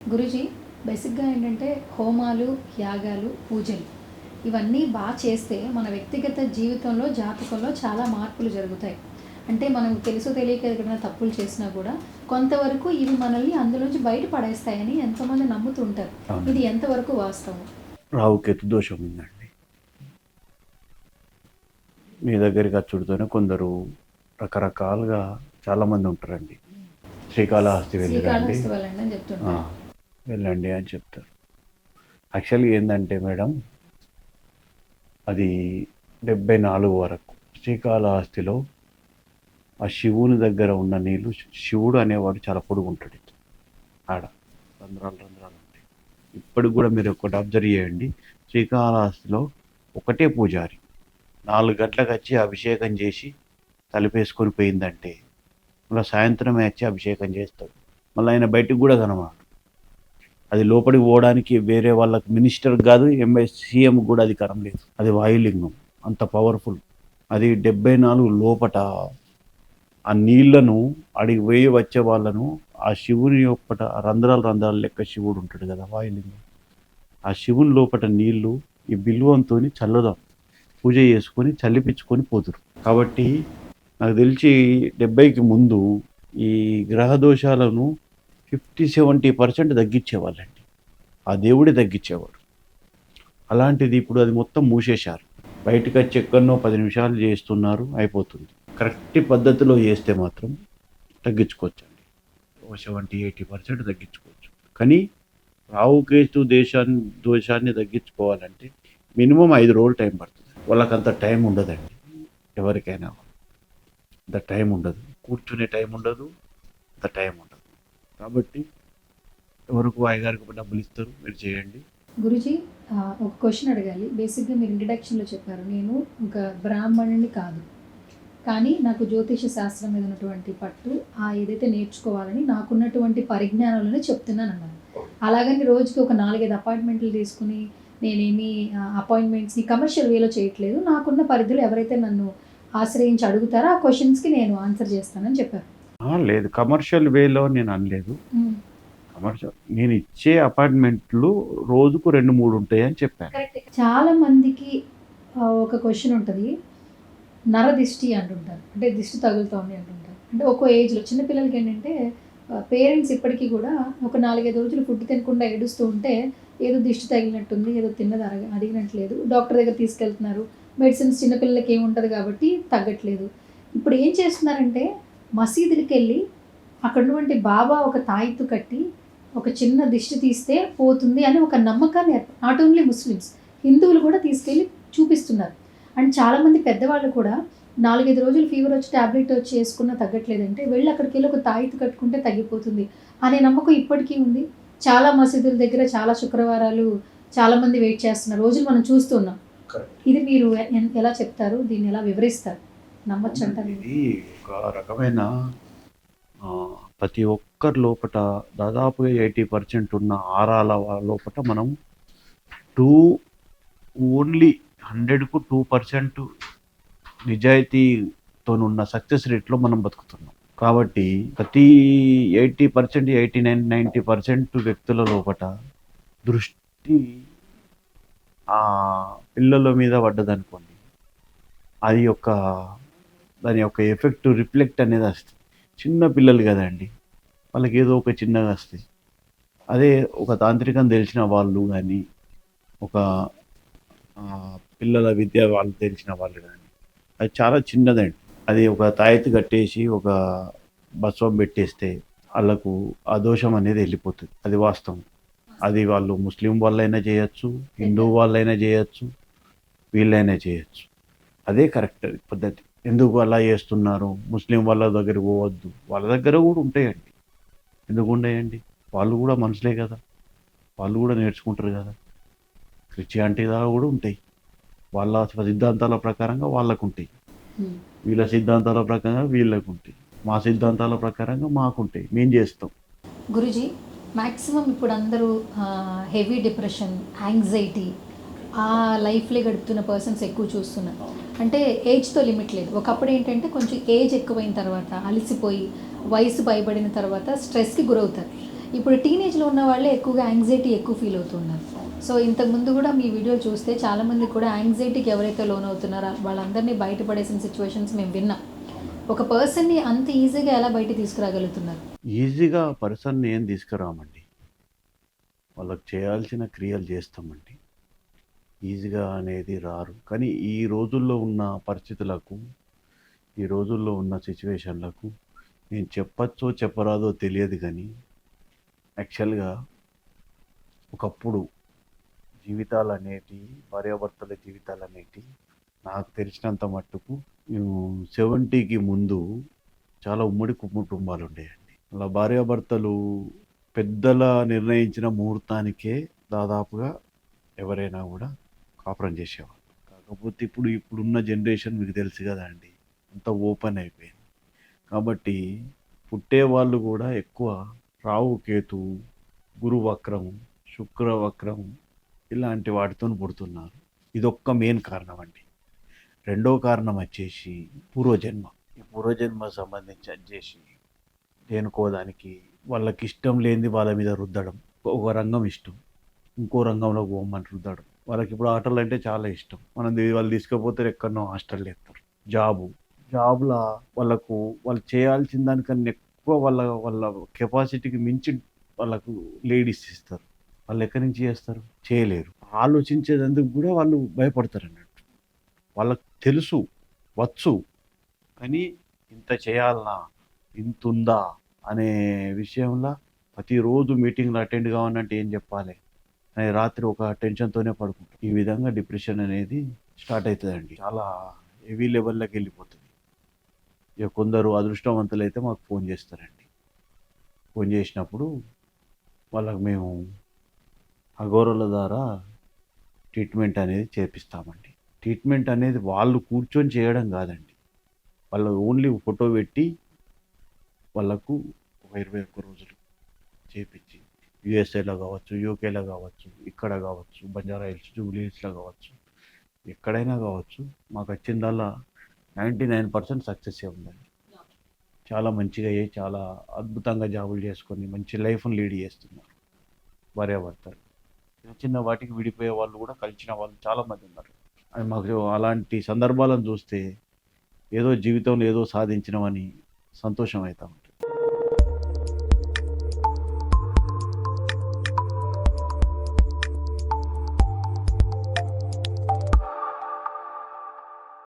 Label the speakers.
Speaker 1: గురుజీ బేసిక్గా ఏంటంటే హోమాలు యాగాలు పూజలు ఇవన్నీ బాగా చేస్తే మన వ్యక్తిగత జీవితంలో జాతకంలో చాలా మార్పులు జరుగుతాయి. అంటే మనం తెలుసో తెలియక ఎక్కడైనా తప్పులు చేసినా కూడా కొంతవరకు ఇవి మనల్ని అందులోంచి బయట పడేస్తాయని ఎంతోమంది నమ్ముతుంటారు. ఇది ఎంతవరకు వాస్తవం?
Speaker 2: రావుకేతు దోషం ఉందండి. మీ దగ్గరికి వచ్చుడితోనే కొందరు రకరకాలుగా చాలామంది ఉంటారండి. శ్రీకాళహస్తి
Speaker 1: శ్రీకాళహస్తి వెళ్ళండి అని
Speaker 2: చెప్తారు. యాక్చువల్గా ఏంటంటే మేడం అది డెబ్బై నాలుగు వరకు శ్రీకాళహస్తిలో ఆ శివుని దగ్గర ఉన్న నీళ్ళు శివుడు అనేవాడు చాలా పొడుగుంటాడు ఆడ. రంధ్రాలు రంధ్రాలు ఉంటాయి. ఇప్పటికి కూడా మీరు ఒకటి అబ్జర్వ్ చేయండి. శ్రీకాళహస్తిలో ఒకటే పూజారి నాలుగు గంటలకు వచ్చి అభిషేకం చేసి తలిపేసుకొని పోయిందంటే మళ్ళీ సాయంత్రమే వచ్చి అభిషేకం చేస్తాడు. మళ్ళీ ఆయన బయటకు కూడా కనమాట అది లోపలికి పోవడానికి వేరే వాళ్ళకి మినిస్టర్ కాదు ఎంఐ సీఎం కూడా అధికారం లేదు. అది వాయులింగం. అంత పవర్ఫుల్. అది డెబ్బై నాలుగు లోపట ఆ నీళ్ళను అడిగి పోయి వచ్చే వాళ్ళను ఆ శివుని లోపట రంధ్రాలు రంధ్రాలు లెక్క శివుడు ఉంటాడు కదా వాయులింగం. ఆ శివుని లోపట నీళ్ళు ఈ బిల్వంతో చల్లదాం. పూజ చేసుకొని చల్లిపించుకొని పోతురు కాబట్టి నాకు తెలిసి డెబ్బైకి ముందు ఈ గ్రహ దోషాలను ఫిఫ్టీ సెవెంటీ పర్సెంట్ తగ్గించేవాళ్ళండి. ఆ దేవుడే తగ్గించేవాడు. అలాంటిది ఇప్పుడు అది మొత్తం మూసేశారు. బయటకు వచ్చి ఎక్కడనో పది నిమిషాలు చేస్తున్నారు అయిపోతుంది. కరెక్ట్ పద్ధతిలో చేస్తే మాత్రం తగ్గించుకోవచ్చండి. ఓ సెవెంటీ ఎయిటీ పర్సెంట్ తగ్గించుకోవచ్చు. కానీ రావుకేతు దేశాన్ని దోషాన్ని తగ్గించుకోవాలంటే మినిమం ఐదు రోజులు టైం పడుతుంది. వాళ్ళకంత టైం ఉండదండి. ఎవరికైనా. అంత టైం ఉండదు. కూర్చునే టైం ఉండదు. అంత టైం ఉండదు. కాబట్టి ఎవరికి అయ్యగారికి డబ్బులు ఇస్తారు మీరు చేయండి.
Speaker 1: గురుజీ ఒక క్వశ్చన్ అడగాలి. బేసిక్గా మీరు ఇంట్రడక్షన్లో చెప్పారు నేను ఒక బ్రాహ్మణుని కాదు. కానీ నాకు జ్యోతిష శాస్త్రం మీద ఉన్నటువంటి పట్టు ఆ ఏదైతే నేర్చుకోవాలని నాకున్నటువంటి పరిజ్ఞానాలను చెప్తున్నాను అన్నారు అలాగని రోజుకి ఒక నాలుగైదు అపాయింట్మెంట్లు తీసుకుని నేనేమి అపాయింట్మెంట్స్ని కమర్షియల్ వేలో చేయట్లేదు. నాకున్న పరిధిలో ఎవరైతే నన్ను ఆశ్రయించి అడుగుతారో ఆ క్వశ్చన్స్కి నేను ఆన్సర్ చేస్తానని చెప్పారు.
Speaker 2: లేదు. కమర్షియల్ వేలో నేను అనలేదు. కమర్షియల్ నేను ఇచ్చే అపార్ట్మెంట్లు రోజుకు రెండు మూడు ఉంటాయి అని చెప్పాను
Speaker 1: చాలా మందికి ఒక క్వశ్చన్ ఉంటుంది. నర దిష్టి అంటుంటారు. అంటే దిష్టి తగులుతోంది అంటుంటారు. అంటే ఒక్కో ఏజ్లో చిన్నపిల్లలకి ఏంటంటే పేరెంట్స్ ఇప్పటికీ కూడా ఒక నాలుగైదు రోజులు ఫుడ్ తినకుండా ఏడుస్తూ ఉంటే ఏదో దిష్టి తగిలినట్టుంది ఏదో తిన్నది అరగ అడిగినట్లేదు. డాక్టర్ దగ్గర తీసుకెళ్తున్నారు. మెడిసిన్స్ చిన్నపిల్లలకి ఏముంటుంది కాబట్టి తగ్గట్లేదు. ఇప్పుడు ఏం చేస్తున్నారంటే మసీదులకి వెళ్ళి అక్కడ ఉన్నటువంటి బాబా ఒక తాయిత్తు కట్టి ఒక చిన్న దిష్టి తీస్తే పోతుంది అని ఒక నమ్మకాన్ని నాట్ ఓన్లీ ముస్లిమ్స్ హిందువులు కూడా తీసుకెళ్ళి చూపిస్తున్నారు. అండ్ చాలామంది పెద్దవాళ్ళు కూడా నాలుగైదు రోజులు ఫీవర్ వచ్చి టాబ్లెట్ వచ్చి వేసుకున్నా తగ్గట్లేదంటే వెళ్ళి అక్కడికి వెళ్ళి ఒక తాయిత్తు కట్టుకుంటే తగ్గిపోతుంది అనే నమ్మకం ఇప్పటికీ ఉంది. చాలా మసీదుల దగ్గర చాలా శుక్రవారాలు చాలామంది వెయిట్ చేస్తున్న రోజులు మనం చూస్తున్నాం ఇది మీరు ఎలా చెప్తారు? దీన్ని ఎలా వివరిస్తారు?
Speaker 2: ఇది ఒక రకమైన ప్రతి ఒక్కరి లోపట దాదాపుగా ఎయిటీ పర్సెంట్ ఉన్న ఆరాల లోపట మనం టూ ఓన్లీ హండ్రెడ్కు టూ పర్సెంట్ నిజాయితీతో ఉన్న సక్సెస్ రేట్లో మనం బతుకుతున్నాం. కాబట్టి ప్రతి eighty percent eighty nine ninety percent వ్యక్తుల లోపట దృష్టి ఆ పిల్లల మీద పడ్డదనుకోండి. అది ఒక దాని యొక్క ఎఫెక్ట్ రిఫ్లెక్ట్ అనేది వస్తుంది. చిన్న పిల్లలు కదండి వాళ్ళకి ఏదో ఒక చిన్నగా వస్తుంది. అదే ఒక తాంత్రికం తెలిసిన వాళ్ళు కానీ ఒక పిల్లల విద్య వాళ్ళు తెలిసిన వాళ్ళు కానీ అది చాలా చిన్నదండి. అది ఒక తాయెత్తు కట్టేసి ఒక బస్వం పెట్టేస్తే వాళ్ళకు ఆ దోషం అనేది వెళ్ళిపోతుంది. అది వాస్తవం. అది వాళ్ళు ముస్లిం వాళ్ళైనా చేయొచ్చు హిందూ వాళ్ళైనా చేయొచ్చు వీళ్ళైనా చేయొచ్చు. అదే కరెక్ట్ పద్ధతి. ఎందుకు అలా చేస్తున్నారు? ముస్లిం వాళ్ళ దగ్గర పోవద్దు. వాళ్ళ దగ్గర కూడా ఉంటాయండి. ఎందుకు ఉండయండి? వాళ్ళు కూడా మనుషులే కదా. వాళ్ళు కూడా నేర్చుకుంటారు కదా. క్రిస్టియానిటీ దాకా కూడా ఉంటాయి. వాళ్ళ సిద్ధాంతాల ప్రకారంగా వాళ్ళకు ఉంటాయి. వీళ్ళ సిద్ధాంతాల ప్రకారంగా వీళ్ళకు ఉంటాయి. మా సిద్ధాంతాల ప్రకారంగా మాకుంటాయి మేము చేస్తాం.
Speaker 1: గురుజీ మ్యాక్సిమం ఇప్పుడు అందరూ హెవీ డిప్రెషన్ యాంగ్జైటీ ఆ లైఫ్లో గడుపుతున్న పర్సన్స్ ఎక్కువ చూస్తున్నారు. అంటే ఏజ్తో లిమిట్ లేదు. ఒకప్పుడు ఏంటంటే కొంచెం ఏజ్ ఎక్కువైన తర్వాత అలసిపోయి వయసు భయపడిన తర్వాత స్ట్రెస్కి గురవుతారు. ఇప్పుడు టీనేజ్లో ఉన్న వాళ్ళే ఎక్కువగా యాంగ్జైటీ ఎక్కువ ఫీల్ అవుతున్నారు సో ఇంతకుముందు కూడా మీ వీడియో చూస్తే చాలామంది కూడా యాంగ్జైటీకి ఎవరైతే లోన్ అవుతున్నారో వాళ్ళందరినీ బయటపడేసిన సిచ్యువేషన్స్ మేము విన్నాం. ఒక పర్సన్ని అంత ఈజీగా ఎలా బయట తీసుకురాగలుగుతున్నారు?
Speaker 2: ఈజీగా పర్సన్ని ఏం తీసుకురామండి? వాళ్ళకి చేయాల్సిన క్రియలు చేస్తామండి. ఈజీగా అనేది రారు. కానీ ఈ రోజుల్లో ఉన్న పరిస్థితులకు ఈ రోజుల్లో ఉన్న సిచ్యువేషన్లకు నేను చెప్పచ్చో చెప్పరాదో తెలియదు కానీ యాక్చువల్గా ఒకప్పుడు జీవితాలు అనేటి భార్యాభర్తల జీవితాలు అనేటి నాకు తెలిసినంత మట్టుకు సెవెంటీకి ముందు చాలా ఉమ్మడి కుటుంబాలు ఉండేయండి. అలా భార్యాభర్తలు పెద్దల నిర్ణయించిన ముహూర్తానికే దాదాపుగా ఎవరైనా కూడా కాపురం చేసేవాళ్ళు. కాకపోతే ఇప్పుడు ఇప్పుడున్న జనరేషన్ మీకు తెలుసు కదా అండి అంత ఓపెన్ అయిపోయింది. కాబట్టి పుట్టే వాళ్ళు కూడా ఎక్కువ రావు కేతు గురు వక్రం ఇలాంటి వాటితో పుడుతున్నారు. ఇదొక్క మెయిన్ కారణం అండి. రెండో కారణం వచ్చేసి పూర్వజన్మ. ఈ పూర్వజన్మ సంబంధించి వచ్చేసి దేనికో దానికి వాళ్ళకి ఇష్టం లేనిది వాళ్ళ మీద రుద్దడం ఒక రంగం ఇష్టం. ఇంకో రంగంలో పోమని రుద్దడం. వాళ్ళకి ఇప్పుడు ఆటలు అంటే చాలా ఇష్టం. మనం వాళ్ళు తీసుకుపోతే ఎక్కడనో హాస్టల్ చేస్తారు జాబు. జాబ్లా వాళ్ళకు వాళ్ళు చేయాల్సిన దానికన్నా ఎక్కువ వాళ్ళ వాళ్ళ కెపాసిటీకి మించి వాళ్ళకు లేడీస్ ఇస్తారు. వాళ్ళు ఎక్కడి నుంచి చేస్తారు? చేయలేరు. ఆలోచించేందుకు కూడా వాళ్ళు భయపడతారు అన్నట్టు. వాళ్ళకు తెలుసు వచ్చు. కానీ ఇంత చేయాలనా? ఇంత ఉందా అనే విషయంలో ప్రతిరోజు మీటింగ్లు అటెండ్ కావాలంటే ఏం చెప్పాలి? రాత్రి ఒక టెన్షన్తోనే పడుకుంటాను ఈ విధంగా డిప్రెషన్ అనేది స్టార్ట్ అవుతుందండి. చాలా హెవీ లెవెల్లోకి వెళ్ళిపోతుంది. ఇక కొందరు అదృష్టవంతులు అయితే మాకు ఫోన్ చేస్తారండి. ఫోన్ చేసినప్పుడు వాళ్ళకు మేము అఘోరల ద్వారా ట్రీట్మెంట్ అనేది చేపిస్తామండి. ట్రీట్మెంట్ అనేది వాళ్ళు కూర్చొని చేయడం కాదండి. వాళ్ళు ఓన్లీ ఫోటో పెట్టి వాళ్ళకు ఒక ఇరవై ఒక్క రోజులు చేపించి యుఎస్ఏలో కావచ్చు యూకేలో కావచ్చు ఇక్కడ కావచ్చు బంజారా హిల్స్ జూబ్లీ హిల్స్లో కావచ్చు ఎక్కడైనా కావచ్చు మాకు వచ్చిందల్లా నైంటీ నైన్ పర్సెంట్ సక్సెస్ ఉందండి. చాలా మంచిగా అయ్యి చాలా అద్భుతంగా జాబులు చేసుకొని మంచి లైఫ్ని లీడ్ చేస్తున్నారు. భార్యాభర్తలు. చిన్న చిన్న వాటికి విడిపోయే వాళ్ళు కూడా కలిసిన వాళ్ళు చాలామంది ఉన్నారు. అది మాకు అలాంటి సందర్భాలను చూస్తే ఏదో జీవితంలో ఏదో సాధించినామని సంతోషం అవుతాం.